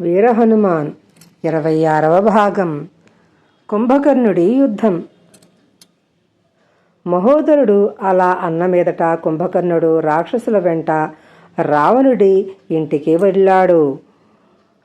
వీరహనుమాన్. ఇరవై ఆరవ భాగం. కుంభకర్ణుడి యుద్ధం. మహోదరుడు అలా అన్న మీదట కుంభకర్ణుడు రాక్షసుల వెంట రావణుడి ఇంటికి వెళ్ళాడు.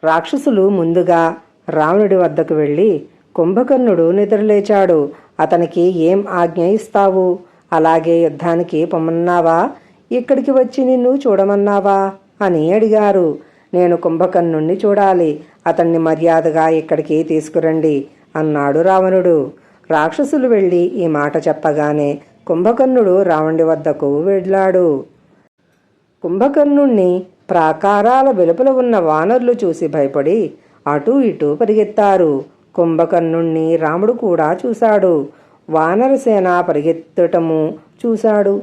రాక్షసులు ముందుగా రావణుడి వద్దకు వెళ్ళి కుంభకర్ణుడు నిద్రలేచాడు. అతనికి ఏం ఆజ్ఞ ఇస్తావు? అలాగే యుద్ధానికి పొమ్మన్నావా? ఇక్కడికి వచ్చి నిన్ను చూడమన్నావా? అని అడిగారు. నేను కుంభకర్ణుణ్ణి చూడాలి. అతన్ని మర్యాదగా ఇక్కడికి తీసుకురండి అన్నాడు రావణుడు. రాక్షసులు వెళ్ళి ఈ మాట చెప్పగానే కుంభకర్ణుడు రావణుడి వద్దకు వెళ్ళాడు. కుంభకర్ణుణ్ణి ప్రాకారాల వెలుపల ఉన్న వానరులు చూసి భయపడి అటూ ఇటూ పరిగెత్తారు. కుంభకర్ణుణ్ణి రాముడు కూడా చూశాడు. వానరసేన పరిగెత్తటము చూశాడు.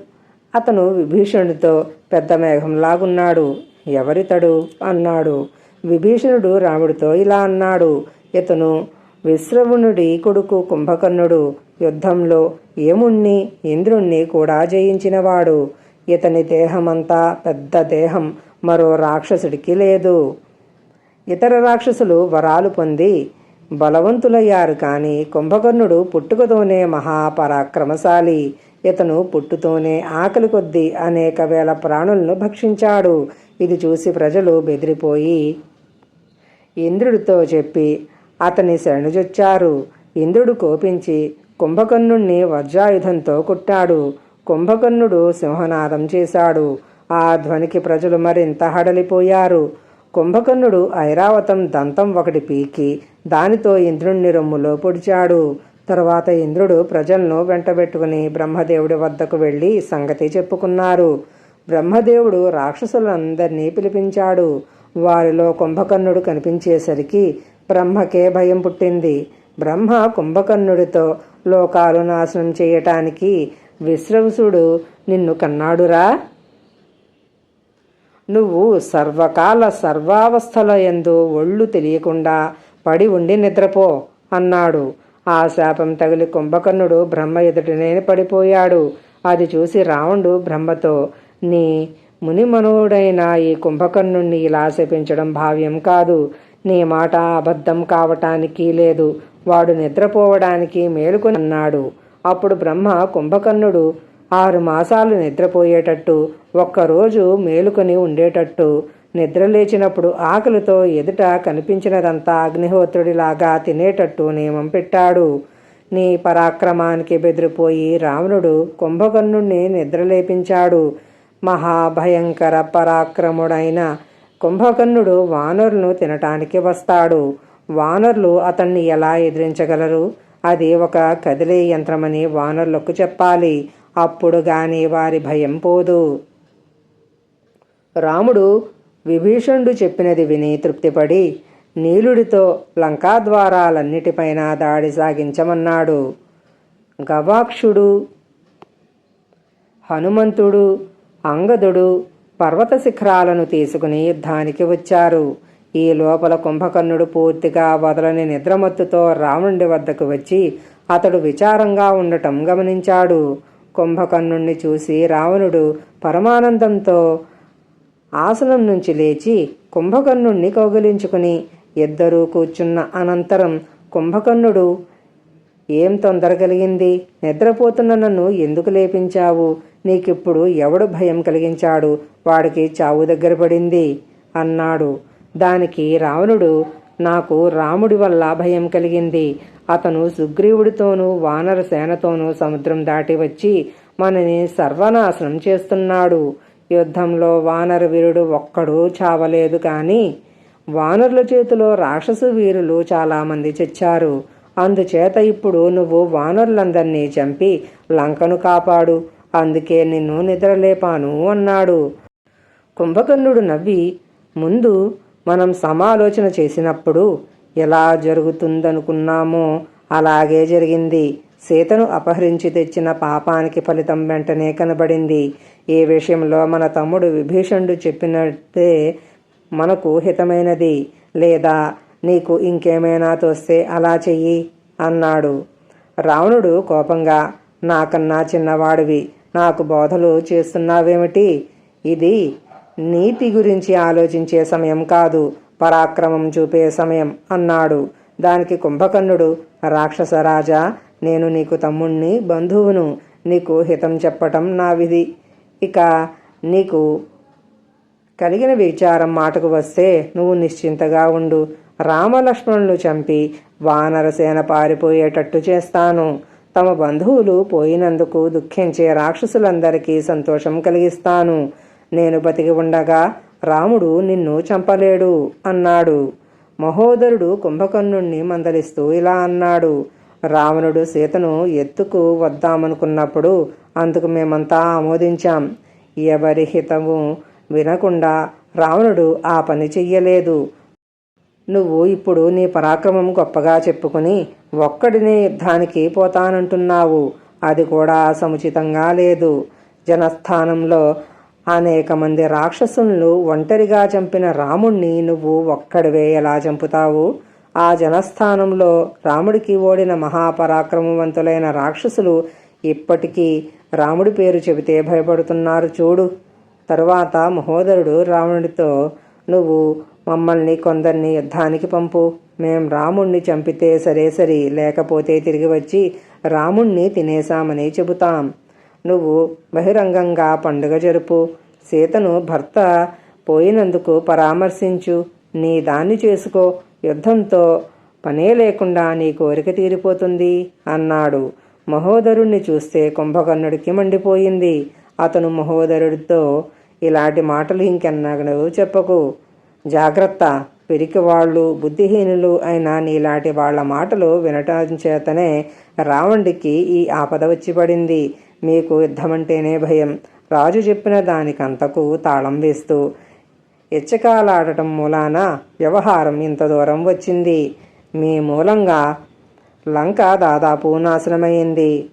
అతను విభీషణుడితో పెద్ద మేఘంలాగున్నాడు. ఎవరితడు? అన్నాడు. విభీషణుడు రాముడితో ఇలా అన్నాడు. ఇతను విశ్రవణుడి కొడుకు కుంభకర్ణుడు. యుద్ధంలో ఏముణ్ణి ఇంద్రుణ్ణి కూడా జయించినవాడు. ఇతని దేహమంతా పెద్ద దేహం. మరో రాక్షసుడికి లేదు. ఇతర రాక్షసులు వరాలు పొంది బలవంతులయ్యారు కాని కుంభకర్ణుడు పుట్టుకతోనే మహాపరాక్రమశాలి. ఇతను పుట్టుతోనే ఆకలి కొద్దీ అనేక వేల ప్రాణులను భక్షించాడు. ఇది చూసి ప్రజలు బెదిరిపోయి ఇంద్రుడితో చెప్పి అతని శరణుజొచ్చారు. ఇంద్రుడు కోపించి కుంభకర్ణుణ్ణి వజ్రాయుధంతో కుట్టాడు. కుంభకర్ణుడు సింహనాదం చేశాడు. ఆ ధ్వనికి ప్రజలు మరింత హడలిపోయారు. కుంభకర్ణుడు ఐరావతం దంతం ఒకటి పీకి దానితో ఇంద్రుణ్ణి రొమ్ములో పొడిచాడు. తరువాత ఇంద్రుడు ప్రజలను వెంటబెట్టుకుని బ్రహ్మదేవుడి వద్దకు వెళ్ళి సంగతి చెప్పుకున్నారు. బ్రహ్మదేవుడు రాక్షసులందరినీ పిలిపించాడు. వారిలో కుంభకర్ణుడు కనిపించేసరికి బ్రహ్మకే భయం పుట్టింది. బ్రహ్మ కుంభకర్ణుడితో లోకాలు నాశనం చేయటానికి విశ్రవసుడు నిన్ను కన్నాడురా. నువ్వు సర్వకాల సర్వావస్థల ఎందు ఒళ్ళు తెలియకుండా పడి ఉండి నిద్రపో అన్నాడు. ఆ శాపం తగిలి కుంభకర్ణుడు బ్రహ్మ ఎదుటనే పడిపోయాడు. అది చూసి రావణుడు బ్రహ్మతో నీ మునిమనుడైన ఈ కుంభకర్ణుణ్ణి ఇలా శపించడం భావ్యం కాదు. నీ మాట అబద్ధం కావటానికి లేదు. వాడు నిద్రపోవడానికి మేలుకొని అన్నాడు. అప్పుడు బ్రహ్మ కుంభకర్ణుడు ఆరు మాసాలు నిద్రపోయేటట్టు ఒక్కరోజు మేలుకొని ఉండేటట్టు. నిద్ర లేచినప్పుడు ఆకలితో ఎదుట కనిపించినదంతా అగ్నిహోత్రుడిలాగా తినేటట్టు నియమం పెట్టాడు. నీ పరాక్రమానికి బెదిరిపోయి రావణుడు కుంభకర్ణుణ్ణి నిద్రలేపించాడు. మహాభయంకర పరాక్రముడైన కుంభకర్ణుడు వానరులను తినటానికి వస్తాడు. వానరులు అతన్ని ఎలా ఎదిరించగలరు? అది ఒక కదిలే యంత్రమని వానరులకు చెప్పాలి. అప్పుడు గాని వారి భయం పోదు. రాముడు విభీషణుడు చెప్పినది విని తృప్తిపడి నీలుడితో లంకాద్వారాలన్నిటిపైన దాడి సాగించమన్నాడు. గవాక్షుడు హనుమంతుడు అంగదుడు పర్వత శిఖరాలను తీసుకుని యుద్ధానికి వచ్చారు. ఈ లోపల కుంభకర్ణుడు పూర్తిగా వదలని నిద్రమత్తుతో రావణుడి వద్దకు వచ్చి అతడు విచారంగా ఉండటం గమనించాడు. కుంభకర్ణుణ్ణి చూసి రావణుడు పరమానందంతో ఆసనం నుంచి లేచి కుంభకర్ణుణ్ణి కౌగిలించుకుని ఇద్దరూ కూర్చున్న అనంతరం కుంభకర్ణుడు ఏం తొందర కలిగింది? నిద్రపోతున్న నన్ను ఎందుకు లేపించావు? నీకిప్పుడు ఎవడు భయం కలిగించాడు? వాడికి చావు దగ్గర పడింది అన్నాడు. దానికి రావణుడు నాకు రాముడి వల్ల భయం కలిగింది. అతను సుగ్రీవుడితోనూ వానర సేనతోనూ సముద్రం దాటి వచ్చి మనని సర్వనాశనం చేస్తున్నాడు. యుద్ధంలో వానర వీరుడు ఒక్కడూ చావలేదు కానీ వానరుల చేతిలో రాక్షసు వీరులు చాలామంది చచ్చారు. అందుచేత ఇప్పుడు నువ్వు వానరులందరినీ చంపి లంకను కాపాడు. అందుకే నిన్ను నిద్రలేపాను అన్నాడు. కుంభకర్ణుడు నవ్వి ముందు మనం సమాలోచన చేసినప్పుడు ఎలా జరుగుతుందనుకున్నామో అలాగే జరిగింది. సీతను అపహరించి తెచ్చిన పాపానికి ఫలితం వెంటనే కనబడింది. ఈ విషయంలో మన తమ్ముడు విభీషణుడు చెప్పినట్టే మనకు హితమైనది. లేదా నీకు ఇంకేమైనా తోస్తే అలా చెయ్యి అన్నాడు. రావణుడు కోపంగా నాకన్నా చిన్నవాడివి. నాకు బోధలు చేస్తున్నావేమిటి? ఇది నీతి గురించి ఆలోచించే సమయం కాదు పరాక్రమం చూపే సమయం అన్నాడు. దానికి కుంభకర్ణుడు రాక్షసరాజా నేను నీకు తమ్ముణ్ణి బంధువును నీకు హితం చెప్పటం నా విధి. ఇక నీకు కలిగిన విచారం మాటకు వస్తే నువ్వు నిశ్చింతగా ఉండు. రామలక్ష్మణులు చంపి వానరసేన పారిపోయేటట్టు చేస్తాను. తమ బంధువులు పోయినందుకు దుఃఖించే రాక్షసులందరికీ సంతోషం కలిగిస్తాను. నేను బతికి ఉండగా రాముడు నిన్ను చంపలేడు అన్నాడు. మహోదరుడు కుంభకర్ణుణ్ణి మందలిస్తూ ఇలా అన్నాడు. రావణుడు సీతను ఎత్తుకు వద్దామనుకున్నప్పుడు అందుకు మేమంతా ఆమోదించాం. ఎవరి హితము వినకుండా రావణుడు ఆ పని చెయ్యలేదు. నువ్వు ఇప్పుడు నీ పరాక్రమం గొప్పగా చెప్పుకుని ఒక్కడినే యుద్ధానికి పోతానంటున్నావు. అది కూడా సముచితంగా లేదు. జనస్థానంలో అనేక మంది రాక్షసులను ఒంటరిగా చంపిన రాముణ్ణి నువ్వు ఒక్కడివే ఎలా చంపుతావు? ఆ జనస్థానంలో రాముడికి ఓడిన మహాపరాక్రమవంతులైన రాక్షసులు ఇప్పటికీ రాముడి పేరు చెబితే భయపడుతున్నారు చూడు. తరువాత మహోదరుడు రావణుడితో నువ్వు మమ్మల్ని కొందరిని యుద్ధానికి పంపు. మేం రాముణ్ణి చంపితే సరే సరి లేకపోతే తిరిగి వచ్చి రాముణ్ణి తినేశామని చెబుతాం. నువ్వు బహిరంగంగా పండుగ జరుపు. సీతను భర్త పోయినందుకు పరామర్శించు. నీ దాన్ని చేసుకో. యుద్ధంతో పనే లేకుండా నీ కోరిక తీరిపోతుంది అన్నాడు. మహోదరుణ్ణి చూస్తే కుంభకర్ణుడికి మండిపోయింది. అతను మహోదరుడితో ఇలాంటి మాటలు ఇంకెన్నగనవు చెప్పకు. జాగ్రత్త. పిరికివాళ్ళు బుద్ధిహీనులు అయిన నీలాంటి వాళ్ళ మాటలు వినటం చేతనే రావణుడికి ఈ ఆపద వచ్చి పడింది మీకు యుద్ధమంటేనే భయం. రాజు చెప్పిన దానికంతకు తాళం వేస్తూ ఎచ్చకాలాడటం మూలాన వ్యవహారం ఇంత దూరం వచ్చింది. మీ మూలంగా లంక దాదాపు నాశనమైంది.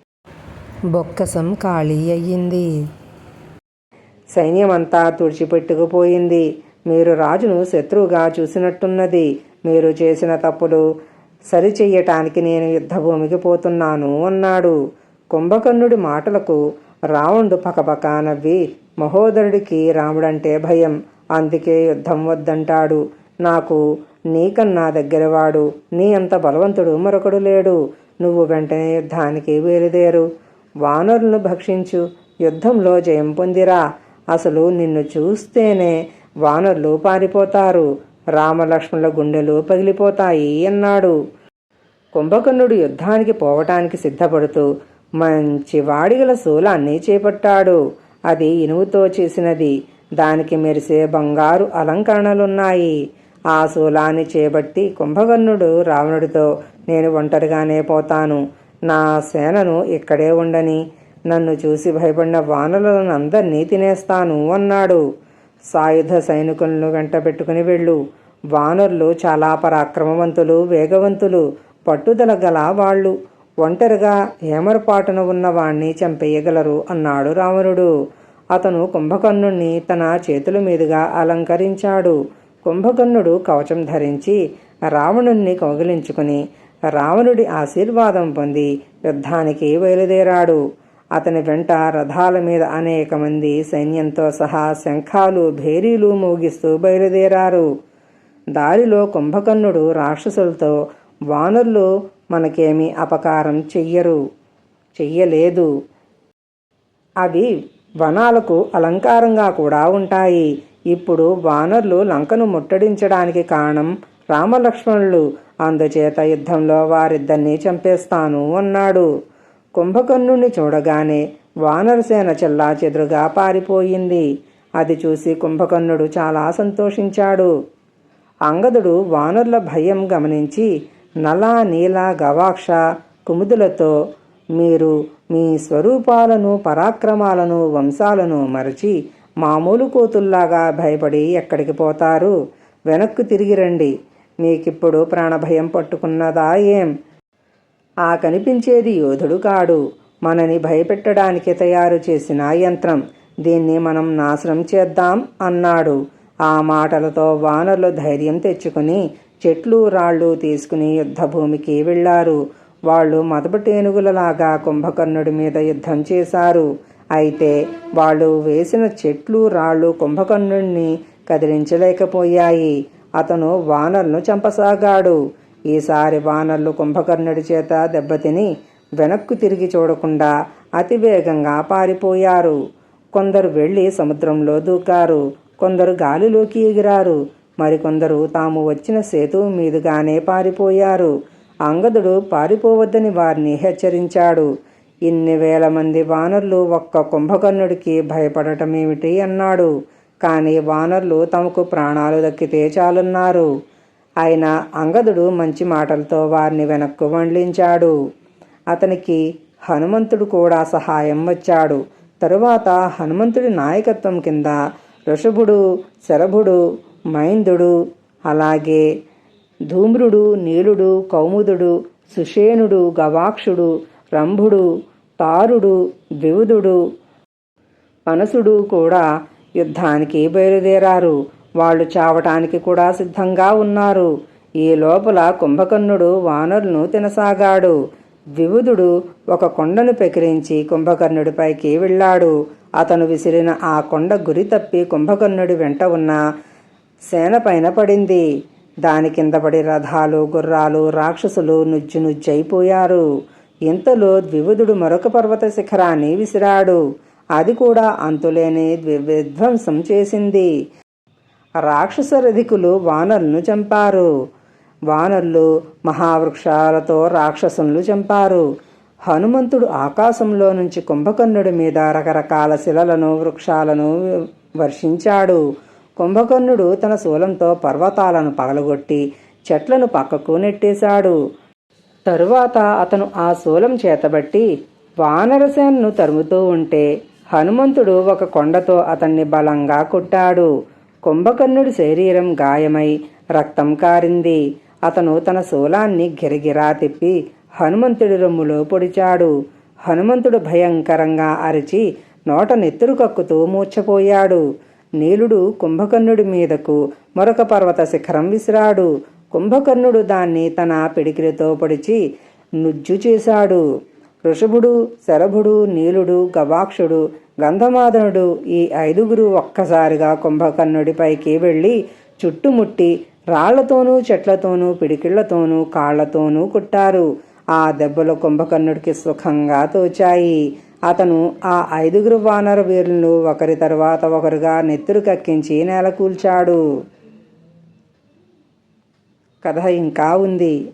బొక్కసం ఖాళీ అయ్యింది. సైన్యమంతా తుడిచిపెట్టుకుపోయింది. మీరు రాజును శత్రువుగా చూసినట్టున్నది. మీరు చేసిన తప్పులు సరిచెయ్యటానికి నేను యుద్ధభూమికి పోతున్నాను అన్నాడు. కుంభకర్ణుడి మాటలకు రావణుడు పకపక నవ్వి మహోదరుడికి రాముడంటే భయం. అందుకే యుద్ధం వద్దంటాడు. నాకు నీకన్నా దగ్గరవాడు. నీ అంత బలవంతుడు మరొకడు లేడు. నువ్వు వెంటనే యుద్ధానికి వేలుదేరు వానరులను భక్షించు. యుద్ధంలో జయం పొందిరా. అసలు నిన్ను చూస్తేనే వానరులు పారిపోతారు. రామలక్ష్మణుల గుండెలు పగిలిపోతాయి అన్నాడు. కుంభకర్ణుడు యుద్ధానికి పోవటానికి సిద్ధపడుతూ మంచి వాడిగల శూలాన్ని చేపట్టాడు. అది ఇనుముతో చేసినది. దానికి మెరిసే బంగారు అలంకరణలున్నాయి. ఆ శూలాన్ని చేపట్టి కుంభకర్ణుడు రావణుడితో నేను ఒంటరిగానే పోతాను. నా సేనను ఇక్కడే ఉండని. నన్ను చూసి భయపడిన వానరులను అందరినీ తినేస్తాను అన్నాడు. సాయుధ సైనికులను వెంట పెట్టుకుని వెళ్ళు. వానరులు చాలా పరాక్రమవంతులు వేగవంతులు పట్టుదల గల వాళ్ళు. ఒంటరిగా ఏమరపాటున ఉన్నవాణ్ణి చంపేయగలరు అన్నాడు రావణుడు. అతను కుంభకర్ణుణ్ణి తన చేతుల మీదుగా అలంకరించాడు. కుంభకర్ణుడు కవచం ధరించి రావణుణ్ణి కౌగిలించుకుని రావణుడి ఆశీర్వాదం పొంది యుద్ధానికి బయలుదేరాడు. అతని వెంట రథాల మీద అనేక మంది సైన్యంతో సహా శంఖాలు భేరీలు మోగిస్తూ బయలుదేరారు. దారిలో కుంభకర్ణుడు రాక్షసులతో వానరులు మనకేమీ అపకారం చెయ్యరు చెయ్యలేదు. అవి వనాలకు అలంకారంగా కూడా ఉంటాయి. ఇప్పుడు వానరులు లంకను ముట్టడించడానికి కారణం రామలక్ష్మణులు. అందుచేత యుద్ధంలో వారిద్దరినీ చంపేస్తాను అన్నాడు. కుంభకర్ణుని చూడగానే వానరసేన చెల్లాచెదురుగా పారిపోయింది. అది చూసి కుంభకర్ణుడు చాలా సంతోషించాడు. అంగదుడు వానరుల భయం గమనించి నల నీల గవాక్ష కుముదులతో మీరు మీ స్వరూపాలను పరాక్రమాలను వంశాలను మరచి మామూలు కోతుల్లాగా భయపడి ఎక్కడికి పోతారు? వెనక్కు తిరిగి రండి. మీకిప్పుడు ప్రాణభయం పట్టుకున్నదా ఏం? ఆ కనిపించేది యోధుడు కాడు. మనని భయపెట్టడానికి తయారు చేసిన యంత్రం. దీన్ని మనం నాశనం చేద్దాం అన్నాడు. ఆ మాటలతో వానరులు ధైర్యం తెచ్చుకుని చెట్లు రాళ్ళు తీసుకుని యుద్ధభూమికి వెళ్ళారు వాళ్ళు మదపటేనుగులలాగా కుంభకర్ణుడి మీద యుద్ధం చేశారు. అయితే వాళ్ళు వేసిన చెట్లు రాళ్ళు కుంభకర్ణుడిని కదిలించలేకపోయాయి. అతను వానర్ను చంపసాగాడు. ఈసారి వానర్లు కుంభకర్ణుడి చేత దెబ్బతిని వెనక్కు తిరిగి చూడకుండా అతివేగంగా పారిపోయారు. కొందరు వెళ్ళి సముద్రంలో దూకారు. కొందరు గాలిలోకి ఎగిరారు. మరికొందరు తాము వచ్చిన సేతు మీదుగానే పారిపోయారు. అంగదుడు పారిపోవద్దని వారిని హెచ్చరించాడు. ఇన్ని వేల మంది వానర్లు ఒక్క కుంభకర్ణుడికి భయపడటమేమిటి? అన్నాడు. కానీ వానర్లు తమకు ప్రాణాలు దక్కితే చాలున్నారు. ఆయన అంగదుడు మంచి మాటలతో వారిని వెనక్కు వండించాడు అతనికి హనుమంతుడు కూడా సహాయం వచ్చాడు. తరువాత హనుమంతుడి నాయకత్వం కింద ఋషభుడు శరభుడు మైందుడు అలాగే ధూమ్రుడు నీలుడు కౌముదుడు సుషేణుడు గవాక్షుడు రంభుడు తారుడు ద్వివుదుడు అనసుడు కూడా యుద్ధానికి బయలుదేరారు. వాళ్ళు చావటానికి కూడా సిద్ధంగా ఉన్నారు. ఈ లోపల కుంభకర్ణుడు వానరులను తినసాగాడు. వివుధుడు ఒక కొండను పెకిరించి కుంభకర్ణుడిపైకి వెళ్ళాడు. అతను విసిరిన ఆ కొండ గురి తప్పి కుంభకర్ణుడి వెంట ఉన్న సేన పైన పడింది. దాని కింద పడి రథాలు గుర్రాలు రాక్షసులు నుజ్జు నుజ్జైపోయారు. ఇంతలో ద్వివుదుడు మరొక పర్వత శిఖరాన్ని విసిరాడు. అది కూడా అంతులేని ద్వి- విధ్వంసం చేసింది. రాక్షస రధికులు వానరులను చంపారు. వానరులు మహావృక్షాలతో రాక్షసులను చంపారు. హనుమంతుడు ఆకాశంలో నుంచి కుంభకర్ణుడి మీద రకరకాల శిలలను వృక్షాలను వర్షించాడు. కుంభకర్ణుడు తన శూలంతో పర్వతాలను పగలగొట్టి చెట్లను పక్కకు నెట్టేశాడు. తరువాత అతను ఆ శూలం చేతబట్టి వానరసేనను తరుముతూ ఉంటే హనుమంతుడు ఒక కొండతో అతన్ని బలంగా కొట్టాడు. కుంభకర్ణుడి శరీరం గాయమై రక్తం కారింది. అతను తన శూలాన్ని గిరగిరా తిప్పి హనుమంతుడి రొమ్ములో పొడిచాడు. హనుమంతుడు భయంకరంగా అరిచి నోట నెత్తురు కక్కుతూ మూర్చపోయాడు నీలుడు కుంభకర్ణుడి మీదకు మరొక పర్వత శిఖరం విసిరాడు. కుంభకర్ణుడు దాన్ని తన పిడికిలితో పొడిచి నుజ్జు చేశాడు. ఋషభుడు శరభుడు నీలుడు గవాక్షుడు గంధమాదనుడు ఈ ఐదుగురు ఒక్కసారిగా కుంభకర్ణుడిపైకి వెళ్ళి చుట్టుముట్టి రాళ్ళతోనూ చెట్లతోనూ పిడికిళ్ళతోనూ కాళ్ళతోనూ కుట్టారు. ఆ దెబ్బలు కుంభకర్ణుడికి సుఖంగా తోచాయి. అతను ఆ ఐదుగురు వానర వీరులను ఒకరి తరువాత ఒకరుగా నెత్తురు కక్కించి నేల కూల్చాడు. కథ ఇంకా ఉంది.